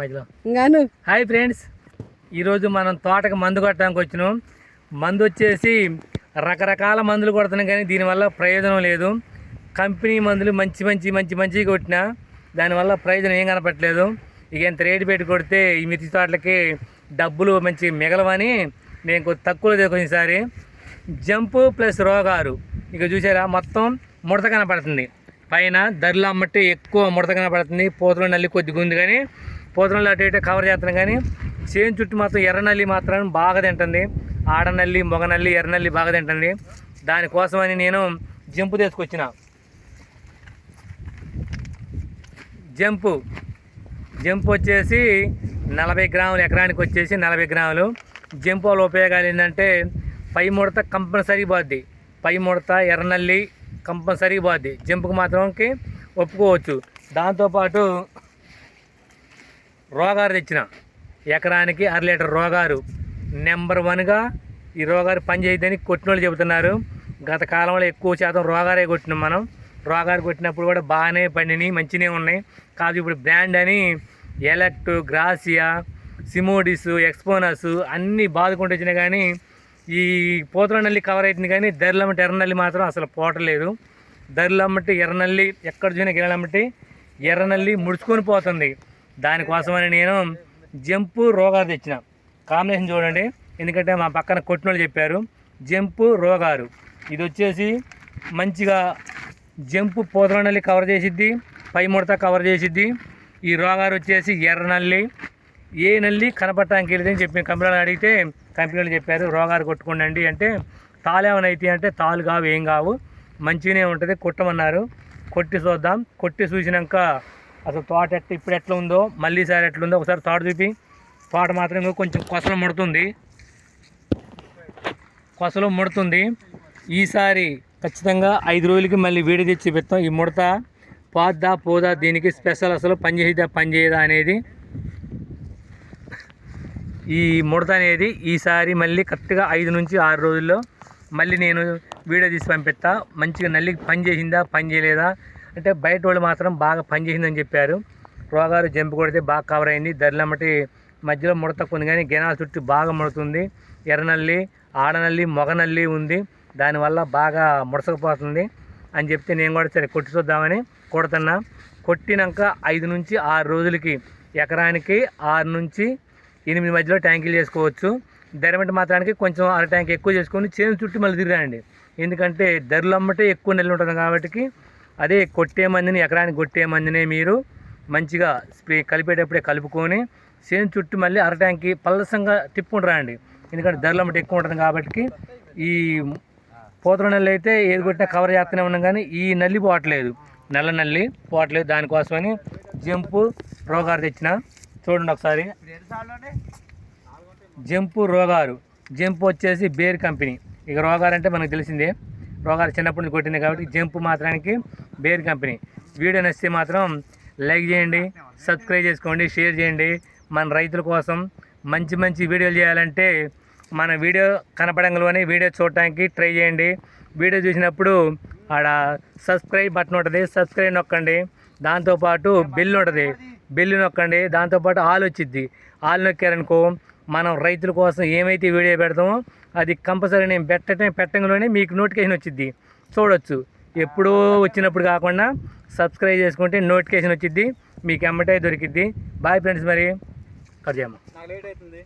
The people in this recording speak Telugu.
మధ్యలో హాయ్ ఫ్రెండ్స్. ఈరోజు మనం తోటకు మందు కొట్టడానికి వచ్చినాం. మందు వచ్చేసి రకరకాల మందులు కొడుతున్నాం కానీ దీనివల్ల ప్రయోజనం లేదు. కంపెనీ మందులు మంచి మంచి మంచి మంచి కొట్టినా దానివల్ల ప్రయోజనం ఏం కనపట్లేదు ఇక ఎంత రేటు పెట్టి కొడితే ఈ మిర్చి తోటలకి డబ్బులు మంచి మిగలవని నేను కొంచెం తక్కువలో ఈసారి. జంపు ప్లస్ రోగారు. ఇక చూసారా మొత్తం ముడత కనపడుతుంది. పైన ధరలు అమ్మట్టి ఎక్కువ ముడత కనబడుతుంది. పోతలో నల్లి కొద్దిగా ఉంది కానీ పూతలో అటు ఇటు కవర్ చేస్తున్నాం కానీ చేను చుట్టూ మాత్రం ఎర్ర నల్లి మాత్రం బాగా తింటుంది. ఆడ నల్లి మొగ నల్లి ఎర్ర నల్లి బాగా తింటుంది. దానికోసమని నేను జంపు తీసుకొచ్చిన. జంపు. జంపు వచ్చేసి నలభై గ్రాములు ఎకరానికి వచ్చేసి నలభై గ్రాములు. జంపు వల్ల ఉపయోగాలు ఏంటంటే పై ముడత కంపల్సరీ పోద్ది. పై ముడత ఎర్రనల్లి కంపల్సరీ పోద్ది. జంపుకు మాత్రంకి ఒప్పుకోవచ్చు. దాంతోపాటు రోగారు తెచ్చిన. ఎకరానికి అర లీటర్ రోగారు. నెంబర్ వన్గా ఈ రోగారు పనిచేయద్దని కొట్టిన వాళ్ళు చెబుతున్నారు. గత కాలంలో ఎక్కువ శాతం రోగారే కొట్టినాం మనం. రోగారు కొట్టినప్పుడు కూడా బాగానే పండినాయి మంచినే ఉన్నాయి. కాదు ఇప్పుడు బ్రాండ్ అని ఎలక్ట్ గ్రాసియా సిమోడిస్ ఎక్స్పోనస్ అన్నీ బాదుకుంటూ వచ్చినాయి కానీ ఈ పోతులనల్లి కవర్ అవుతుంది కానీ దరిలమ్మటి ఎర్రనల్లి మాత్రం అసలు పోటలేదు దరిలమ్మటి ఎర్రనల్లి ఎక్కడ చూసినా గిరలమ్మటి ఎర్రనల్లి ముడుచుకొని పోతుంది. దానికోసమని నేను జంపు రోగారు తెచ్చిన. కాంబినేషన్ చూడండి. ఎందుకంటే మా పక్కన కొట్టినోళ్ళు చెప్పారు జంపు రోగారు. ఇది వచ్చేసి మంచిగా జంపు పోతల నల్లి కవర్ చేసిద్ది పై ముడత కవర్ చేసిద్ది. ఈ రోగారు వచ్చేసి ఎర్ర నల్లి ఏ నల్లి కనపడటానికి వెళ్ళదని చెప్పి కంపెనీ అడిగితే కంపెనీలు చెప్పారు రోగాలు కొట్టుకోండి అంటే తాలు అంటే తాలు కావు ఏం కావు. మంచిగానే ఉంటుంది కొట్టమన్నారు. కొట్టి చూద్దాం. కొట్టి చూసినాక అసలు తోట ఎట్లా ఇప్పుడు ఎట్లా ఉందో మళ్ళీ సారి ఎట్లా ఉందో ఒకసారి తోట చూపి. తోట మాత్రం కొంచెం కొసలు ముడుతుంది. కొసలు ముడుతుంది. ఈసారి ఖచ్చితంగా ఐదు రోజులకి మళ్ళీ వేడి తెచ్చి పెడతాం ఈ ముడత పోద్దా పోదా దీనికి స్పెషల్ అసలు పని చేసేదా పని చేయదా అనేది ఈ ముడత అనేది ఈసారి మళ్ళీ కరెక్ట్గా ఐదు నుంచి ఆరు రోజుల్లో మళ్ళీ నేను వీడియో తీసి పంపిస్తా. మంచిగా నల్లి పని చేసిందా పని చేయలేదా? అంటే బయట వాళ్ళు మాత్రం బాగా పని చేసిందని చెప్పారు. రోగాలు జంపు కొడితే బాగా కవర్ అయింది. ధరలమ్మటి మధ్యలో ముడత కొన్ని కానీ గెనాల చుట్టూ బాగా ముడుతుంది. ఎర్రనల్లి ఆడనల్లి మొగనల్లి ఉంది. దానివల్ల బాగా ముడసకపోతుంది అని చెప్తే నేను కూడా సరే కొట్టి చూద్దామని కొడుతున్నా. కొట్టినాక ఐదు నుంచి ఆరు రోజులకి ఎకరానికి ఆరు నుంచి ఎనిమిది మధ్యలో ట్యాంకులు చేసుకోవచ్చు. ధరమంటే మాత్రానికి కొంచెం అర ట్యాంక్ ఎక్కువ చేసుకొని చేను చుట్టూ మళ్ళీ తిరగండి ఎందుకంటే ధరలు అమ్మటే ఎక్కువ నెలలు ఉంటుంది కాబట్టి అదే కొట్టే మందిని ఎకరానికి కొట్టే మందినే మీరు మంచిగా స్ప్రే కలిపేటప్పుడే కలుపుకొని చేను చుట్టూ మళ్ళీ అర ట్యాంక్కి పల్లసంగా తిప్పుకుంటూ రండి. ఎందుకంటే ధరలు అమ్మటే ఎక్కువ ఉంటుంది కాబట్టి ఈ పోతుల నల్లి అయితే ఏది కొట్టినా కవర్ చేస్తూనే ఉన్నాం కానీ ఈ నల్లి పోవట్లేదు. నల్ల నల్లి పోవట్లేదు దానికోసమని జంపు రోగారు తెచ్చిన చూడండి ఒకసారి. జంపు రోగారు. జంపు వచ్చేసి బేర్ కంపెనీ. ఇక రోగారు అంటే మనకు తెలిసిందే. రోగారు చిన్నప్పటి నుంచి కొట్టింది కాబట్టి జంపు మాత్రానికి బేర్ కంపెనీ. వీడియో నచ్చితే మాత్రం లైక్ చేయండి సబ్స్క్రైబ్ చేసుకోండి షేర్ చేయండి. మన రైతుల కోసం మంచి మంచి వీడియోలు చేయాలంటే మన వీడియో కనపడంలోనే వీడియో చూడటానికి ట్రై చేయండి. వీడియో చూసినప్పుడు ఆడ సబ్స్క్రైబ్ బటన్ ఉంటుంది సబ్స్క్రైబ్ నొక్కండి. దాంతోపాటు బెల్ ఉంటుంది. బెల్లు నొక్కండి దాంతోపాటు ఆలు వచ్చిద్ది. ఆలు నొక్కారనుకో మనం రైతుల కోసం ఏమైతే వీడియో పెడతామో అది కంపల్సరీ నేను పెట్టడం పెట్టంలోనే మీకు నోటిఫికేషన్ వచ్చింది చూడొచ్చు. ఎప్పుడో వచ్చినప్పుడు కాకుండా సబ్స్క్రైబ్ చేసుకుంటే నోటిఫికేషన్ వచ్చిద్ది. మీకు ఎమ్మటే దొరికిద్ది. బాయ్ ఫ్రెండ్స్ మరి. కట్ చేయమ్మా. లేట్ అవుతుంది.